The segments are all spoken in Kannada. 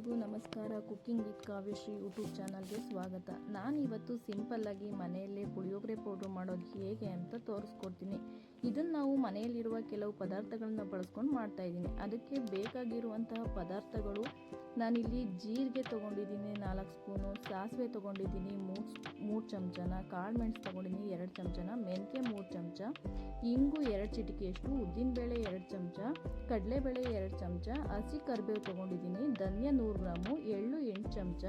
ಎಲ್ಲರಿಗೂ ನಮಸ್ಕಾರ. ಕುಕ್ಕಿಂಗ್ ವಿತ್ ಕಾವ್ಯಶ್ರೀ ಯೂಟ್ಯೂಬ್ ಚಾನಲ್ಗೆ ಸ್ವಾಗತ. ನಾನು ಇವತ್ತು ಸಿಂಪಲ್ಲಾಗಿ ಮನೆಯಲ್ಲೇ ಪುಳಿಯೋಗರೆ ಪೌಡ್ರ್ ಮಾಡೋದು ಹೇಗೆ ಅಂತ ತೋರಿಸ್ಕೊಡ್ತೀನಿ. ಇದನ್ನು ನಾವು ಮನೆಯಲ್ಲಿರುವ ಕೆಲವು ಪದಾರ್ಥಗಳನ್ನ ಬಳಸ್ಕೊಂಡು ಮಾಡ್ತಾ ಇದ್ದೀನಿ. ಅದಕ್ಕೆ ಬೇಕಾಗಿರುವಂತಹ ಪದಾರ್ಥಗಳು ನಾನಿಲ್ಲಿ ಜೀರಿಗೆ ತೊಗೊಂಡಿದ್ದೀನಿ, ನಾಲ್ಕು ಸ್ಪೂನು, ಸಾಸಿವೆ ತೊಗೊಂಡಿದ್ದೀನಿ, ಮೂರು ಮೂರು ಚಮಚನ, ಕಾಳು ಮೆಣಸು ತೊಗೊಂಡಿದ್ದೀನಿ, ಎರಡು ಚಮಚನ ಮೆಂತ್ಯ ಮೂರು ಚಮಚ, ಇಂಗು ಎರಡು ಚಿಟಿಕೆಯಷ್ಟು ಉದ್ದಿನಬೇಳೆ ಎರಡು ಚಮಚ, ಕಡಲೆಬೇಳೆ ಎರಡು ಚಮಚ, ಹಸಿ ಕರಿಬೇವು ತೊಗೊಂಡಿದ್ದೀನಿ, ಧನ್ಯ ನೂರು ಗ್ರಾಮು, ಎಳ್ಳು ಎಂಟು ಚಮಚ,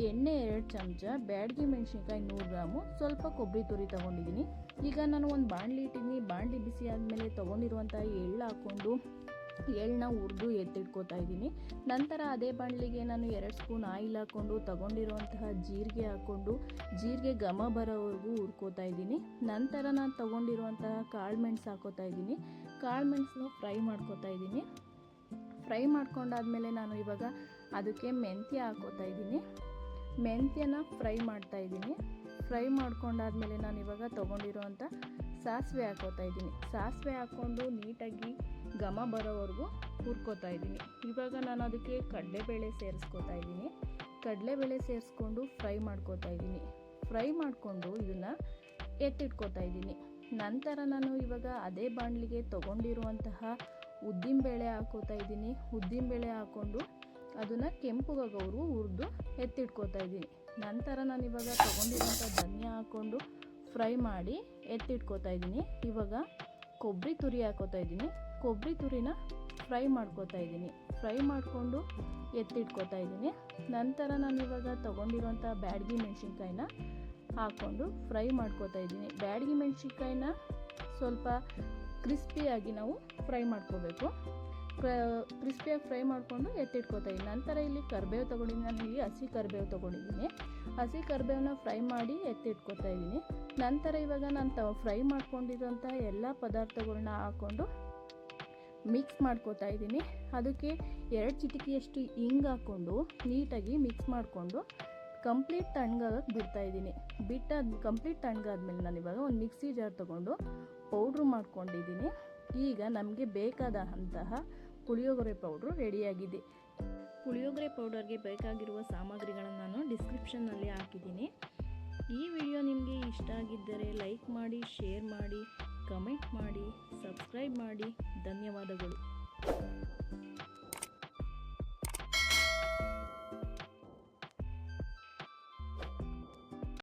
ಎಣ್ಣೆ ಎರಡು ಚಮಚ, ಬ್ಯಾಡಗಿ ಮೆಣಸಿನ್ಕಾಯಿ ನೂರು ಗ್ರಾಮು, ಸ್ವಲ್ಪ ಕೊಬ್ಬರಿ ತುರಿ ತೊಗೊಂಡಿದ್ದೀನಿ. ಈಗ ನಾನು ಒಂದು ಬಾಣಲಿ ಇಟ್ಟಿದ್ದೀನಿ, ಬಾಣಲಿ ಬಿಸಿ ಆದಮೇಲೆ ತೊಗೊಂಡಿರುವಂಥ ಎಳ್ಳು ಹಾಕ್ಕೊಂಡು ಎಳ್ಳನ್ನ ಹುರಿದು ಎತ್ತಿಟ್ಕೋತಾ ಇದ್ದೀನಿ. ನಂತರ ಅದೇ ಬಾಣಲಿಗೆ ನಾನು ಎರಡು ಸ್ಪೂನ್ ಆಯಿಲ್ ಹಾಕ್ಕೊಂಡು ತಗೊಂಡಿರುವಂತಹ ಜೀರಿಗೆ ಹಾಕ್ಕೊಂಡು ಜೀರಿಗೆ ಘಮ ಬರೋವರೆಗೂ ಹುರ್ಕೋತಾ ಇದ್ದೀನಿ. ನಂತರ ನಾನು ತಗೊಂಡಿರುವಂತಹ ಕಾಳು ಮೆಣಸು ಹಾಕೋತಾ ಇದ್ದೀನಿ. ಕಾಳು ಮೆಣಸನ್ನು ಫ್ರೈ ಮಾಡ್ಕೋತಾ ಇದ್ದೀನಿ. ಫ್ರೈ ಮಾಡ್ಕೊಂಡಾದ್ಮೇಲೆ ನಾನು ಇವಾಗ ಅದಕ್ಕೆ ಮೆಂತ್ಯ ಹಾಕೋತಾ ಇದ್ದೀನಿ. ಮೆಂತ್ಯನ ಫ್ರೈ ಮಾಡ್ತಾ ಇದ್ದೀನಿ. ಫ್ರೈ ಮಾಡ್ಕೊಂಡಾದ್ಮೇಲೆ ನಾನು ಇವಾಗ ತೊಗೊಂಡಿರುವಂಥ ಸಾಸಿವೆ ಹಾಕೋತಾ ಇದ್ದೀನಿ. ಸಾಸಿವೆ ಹಾಕ್ಕೊಂಡು ನೀಟಾಗಿ ಘಮ ಬರೋವರೆಗೂ ಹುರ್ಕೋತಾ ಇದ್ದೀನಿ. ಇವಾಗ ನಾನು ಅದಕ್ಕೆ ಕಡಲೆಬೇಳೆ ಸೇರಿಸ್ಕೋತಾ ಇದ್ದೀನಿ. ಕಡಲೆಬೇಳೆ ಸೇರಿಸ್ಕೊಂಡು ಫ್ರೈ ಮಾಡ್ಕೋತಾ ಇದ್ದೀನಿ. ಫ್ರೈ ಮಾಡಿಕೊಂಡು ಇದನ್ನು ಎತ್ತಿಟ್ಕೋತಾ ಇದ್ದೀನಿ. ನಂತರ ನಾನು ಇವಾಗ ಅದೇ ಬಾಣಲಿಗೆ ತೊಗೊಂಡಿರುವಂತಹ ಉದ್ದಿನಬೇಳೆ ಹಾಕೋತಾ ಇದ್ದೀನಿ. ಉದ್ದಿನಬೇಳೆ ಹಾಕ್ಕೊಂಡು ಅದನ್ನು ಕೆಂಪುಗಾಗೋರು ಹುರಿದು ಎತ್ತಿಟ್ಕೋತಾ ಇದ್ದೀನಿ. ನಂತರ ನಾನು ಇವಾಗ ತೊಗೊಂಡಿರುವಂಥ ಧನಿಯಾ ಹಾಕ್ಕೊಂಡು ಫ್ರೈ ಮಾಡಿ ಎತ್ತಿಟ್ಕೋತಾ ಇದ್ದೀನಿ. ಇವಾಗ ಕೊಬ್ಬರಿ ತುರಿ ಹಾಕೋತಾ ಇದ್ದೀನಿ. ಕೊಬ್ಬರಿ ತುರಿನ ಫ್ರೈ ಮಾಡ್ಕೋತಾ ಇದ್ದೀನಿ. ಫ್ರೈ ಮಾಡಿಕೊಂಡು ಎತ್ತಿಟ್ಕೋತಾ ಇದ್ದೀನಿ. ನಂತರ ನಾನು ಇವಾಗ ತೊಗೊಂಡಿರೋಂಥ ಬ್ಯಾಡಗಿ ಮೆಣಸಿನ್ಕಾಯಿನ ಹಾಕ್ಕೊಂಡು ಫ್ರೈ ಮಾಡ್ಕೋತಾ ಇದ್ದೀನಿ. ಬ್ಯಾಡಗಿ ಮೆಣಸಿನ್ಕಾಯಿನ ಸ್ವಲ್ಪ ಕ್ರಿಸ್ಪಿಯಾಗಿ ನಾವು ಫ್ರೈ ಮಾಡ್ಕೋಬೇಕು. ಕ್ರಿಸ್ಪಿಯಾಗಿ ಫ್ರೈ ಮಾಡಿಕೊಂಡು ಎತ್ತಿಟ್ಕೋತಾ ಇದ್ದೀನಿ. ನಂತರ ಇಲ್ಲಿ ಕರಿಬೇವು ತೊಗೊಂಡಿದ್ದೀನಿ. ನಾನು ಇಲ್ಲಿ ಹಸಿ ಕರಿಬೇವು ತೊಗೊಂಡಿದ್ದೀನಿ. ಹಸಿ ಕರಿಬೇವನ್ನ ಫ್ರೈ ಮಾಡಿ ಎತ್ತಿಟ್ಕೋತಾ ಇದ್ದೀನಿ. ನಂತರ ಇವಾಗ ನಾನು ತ ಫ್ರೈ ಮಾಡ್ಕೊಂಡಿರೋಂಥ ಎಲ್ಲ ಪದಾರ್ಥಗಳನ್ನ ಹಾಕ್ಕೊಂಡು ಮಿಕ್ಸ್ ಮಾಡ್ಕೋತಾ ಇದ್ದೀನಿ. ಅದಕ್ಕೆ ಎರಡು ಚಿಟಿಕೆಯಷ್ಟು ಹಿಂಗೆ ಹಾಕ್ಕೊಂಡು ನೀಟಾಗಿ ಮಿಕ್ಸ್ ಮಾಡಿಕೊಂಡು ಕಂಪ್ಲೀಟ್ ತಣ್ಣಗಾಗಕ್ಕೆ ಬಿಡ್ತಾ ಇದ್ದೀನಿ. ಬಿಟ್ಟಾದ ಕಂಪ್ಲೀಟ್ ತಣ್ಣಗಾದ್ಮೇಲೆ ನಾನು ಇವಾಗ ಒಂದು ಮಿಕ್ಸಿ ಜಾರ್ ತೊಗೊಂಡು ಪೌಡ್ರು ಮಾಡ್ಕೊಂಡಿದ್ದೀನಿ. ಈಗ ನಮಗೆ ಬೇಕಾದ ಅಂತಹ ಪುಳಿಯೋಗರೆ ಪೌಡ್ರು ರೆಡಿಯಾಗಿದೆ ಪುಳಿಯೋಗರೆ ಪೌಡರ್ಗೆ ಬೇಕಾಗಿರುವ ಸಾಮಗ್ರಿಗಳನ್ನು ನಾನು ಡಿಸ್ಕ್ರಿಪ್ಷನ್ನಲ್ಲಿ ಹಾಕಿದ್ದೀನಿ. ಈ ವಿಡಿಯೋ ನಿಮಗೆ ಇಷ್ಟ ಆಗಿದ್ದರೆ ಲೈಕ್ ಮಾಡಿ ಶೇರ್ ಮಾಡಿ ಕಮೆಂಟ್ ಮಾಡಿ ಸಬ್ಸ್ಕ್ರೈಬ್ ಮಾಡಿ. ಧನ್ಯವಾದಗಳು.